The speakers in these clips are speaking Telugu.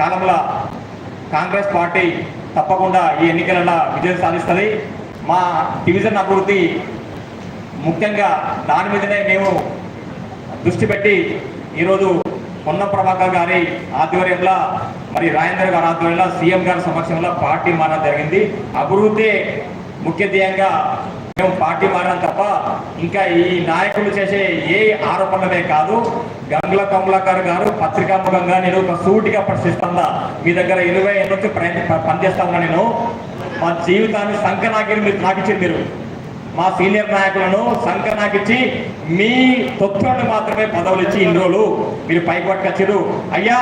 కాలంలో కాంగ్రెస్ పార్టీ తప్పకుండా ఈ ఎన్నికలలో విజయం సాధిస్తుంది. మా డివిజన్ అభివృద్ధి ముఖ్యంగా దాని మీదనే మేము దృష్టి పెట్టి ఈరోజు పొన్న ప్రభాకర్ గారి ఆధ్వర్యంలో మరి రాజేంద్ర గారి ఆధ్వర్యంలో సీఎం గారి సమక్షంలో పార్టీ మారడం జరిగింది. అభివృద్ధి ముఖ్య ధ్యేయంగా మేము పార్టీ మారడం తప్ప ఇంకా ఈ నాయకులు చేసే ఏ ఆరోపణలే కాదు. గంగుల కమలాకర్ గారు పత్రికాముఖంగా నేను ఒక సూటిగా ప్రశ్నిస్తుందా మీ దగ్గర ఇరవై ఏళ్ళ నుంచి పనిచేస్తా ఉన్నా నేను. మా జీవితాన్ని సంకనాగిరి మీరు నాకిచ్చింది మీరు. మా సీనియర్ నాయకులను సంకనాకిచ్చి మీ తొత్తులను మాత్రమే పదవులు ఇచ్చి ఇన్ని రోజులు మీరు పైకి పట్టుకొచ్చారు అయ్యా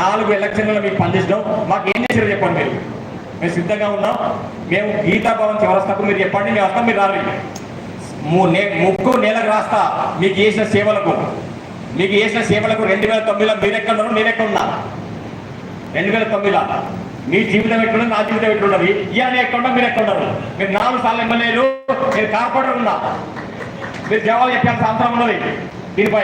నాలుగు ఎలక్షన్లలో మీకు పనిచేసినాం. మాకు ఏం చేశారు చెప్పండి మీరు. మేము సిద్ధంగా ఉన్నాం. మేము గీతాభవన్ చివరస్తకు మీరు చెప్పండి మేము వస్తాం మీరు రాలి ము- ముక్కు నేలకు రాస్తా మీకు చేసిన సేవలకు. మీకు చేసిన సేవలకు రెండు వేల తొమ్మిదిలో మీరు ఎక్కడ ఉన్నారు నేను ఎక్కడ ఉన్నా రెండు వేల తొమ్మిదిలో. మీ జీవితం ఎట్లున్నది నా జీవితం ఎట్లున్నది ఇవన్నీ ఎక్కడ మీరు ఎక్కడ ఉన్నారు మీరు నాలుగు సార్లు ఎమ్మెల్యేలు మీరు కార్పొరేటర్ ఉన్నా. మీరు జవాబు చెప్పాల్సిన అవసరం ఉన్నది. దీనిపై.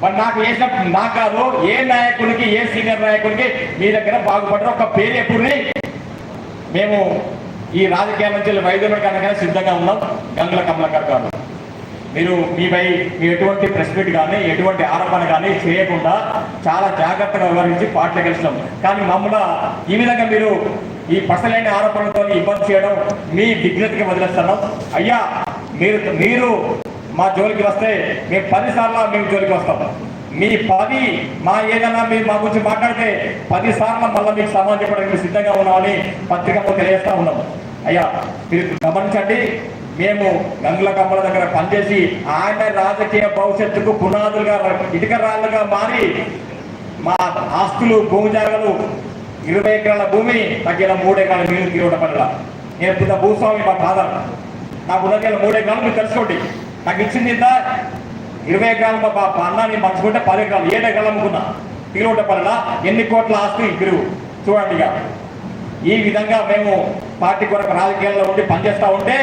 మరి నాకు వేసిన నాకు కాదు ఏ నాయకునికి ఏ సీనియర్ నాయకునికి మీ దగ్గర బాగుపడరు. ఒక పేరు ఎప్పుడు మేము ఈ రాజకీయాల నుంచి వైద్యుల సిద్ధంగా ఉన్నాం. గంగుల కమలాకర్ గారు. మీరు మీపై మీ ఎటువంటి ప్రెస్ మీట్ కానీ ఎటువంటి ఆరోపణ కానీ చేయకుండా చాలా జాగ్రత్తగా వివరించి పాటలు గెలిచినాం కానీ మమ్మల్ని ఈ విధంగా మీరు ఈ పసలేని ఆరోపణలతో ఇబ్బంది చేయడం మీ డిగ్నతికి వదిలేస్తున్నాం. అయ్యా మీరు మీరు మా జోలికి వస్తే మేము పది సార్లు మేము జోలికి వస్తాం. మీ పది మా ఏదైనా మీరు మా గురించి మాట్లాడితే పదిసార్లు మళ్ళీ మీకు సమాజం చెప్పడానికి సిద్ధంగా ఉన్నామని పత్రికలో తెలియజేస్తా ఉన్నాం. అయ్యా మీరు గమనించండి మేము గంగుల కమ్మల దగ్గర పనిచేసి ఆయన రాజకీయ భవిష్యత్తుకు పునాదులుగా ఇటుక రాళ్ళుగా మారి మా ఆస్తులు భూమి జాగలు ఇరవై ఎకరాల భూమి తగ్గిన మూడు ఎకరాల నీళ్ళు తిరగటపల్ల నేను పెద్ద భూస్వామి మా ఫాదర్ నాకు ఉన్న మూడు ఎకరాలు మీరు తెలుసుకోండి. నాకు ఇచ్చింది ఇంత ఇరవై ఎకరాలు మా అన్నాన్ని పంచుకుంటే పది ఎకరాలు ఏడు ఎకరాలు అమ్ముకున్నా. తిరుగుటపల్ల ఎన్ని కోట్ల ఆస్తి తిరుగు చూడండి ఇక. ఈ విధంగా మేము పార్టీ కొరకు రాజకీయాల్లో ఉండి పనిచేస్తూ ఉంటే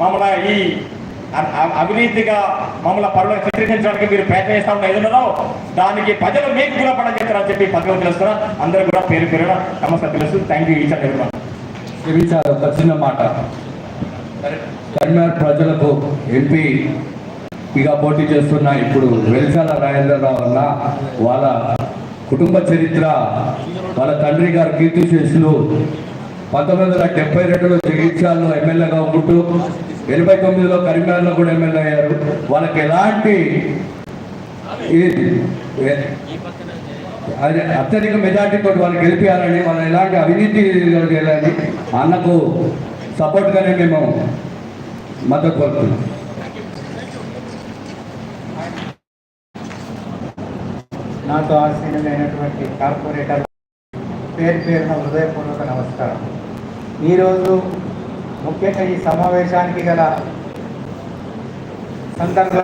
మమ్మల్ని ఈ అవినీతిగా మమ్మల్ని పరువులను చిత్రీకరించడానికి మీరు ప్రయత్నం చేస్తా ఉన్న ఏదన్నారో దానికి ప్రజలు మీకు గుణపడని చెప్తారని చెప్పి పదవి తెలుస్తున్నా. అందరూ కూడా పేరు పేరున నమస్కారం తెలుసు థ్యాంక్ యూ ఈచ్ అండ్ చాలా ఒక చిన్న మాట. కరీంనగర్ ప్రజలకు ఎంపీ ఇక పోటీ చేస్తున్న ఇప్పుడు వెలిసాల రాజేంద్రరావు అన్న వాళ్ళ కుటుంబ చరిత్ర వాళ్ళ తండ్రి గారు కీర్తిశేషులు పంతొమ్మిది వందల డెబ్బై రెండులో జగిత్యాలలో ఎమ్మెల్యేగా ఉంటూ ఎనభై తొమ్మిదిలో కరీంనగర్లో కూడా ఎమ్మెల్యే అయ్యారు. వాళ్ళకి ఎలాంటి అత్యధిక మెజార్టీతో వాళ్ళు గెలిపించాలని వాళ్ళు ఎలాంటి అవినీతి చేయాలని అన్నకు సపోర్ట్గానే మేము మద్దతు కోరుతున్నాం. నాతో ఆశీనులైనటువంటి కార్పొరేటర్ పేరు పేరున హృదయపూర్వక నమస్కారం. ఈరోజు ముఖ్యంగా ఈ సమావేశానికి గల సందర్భ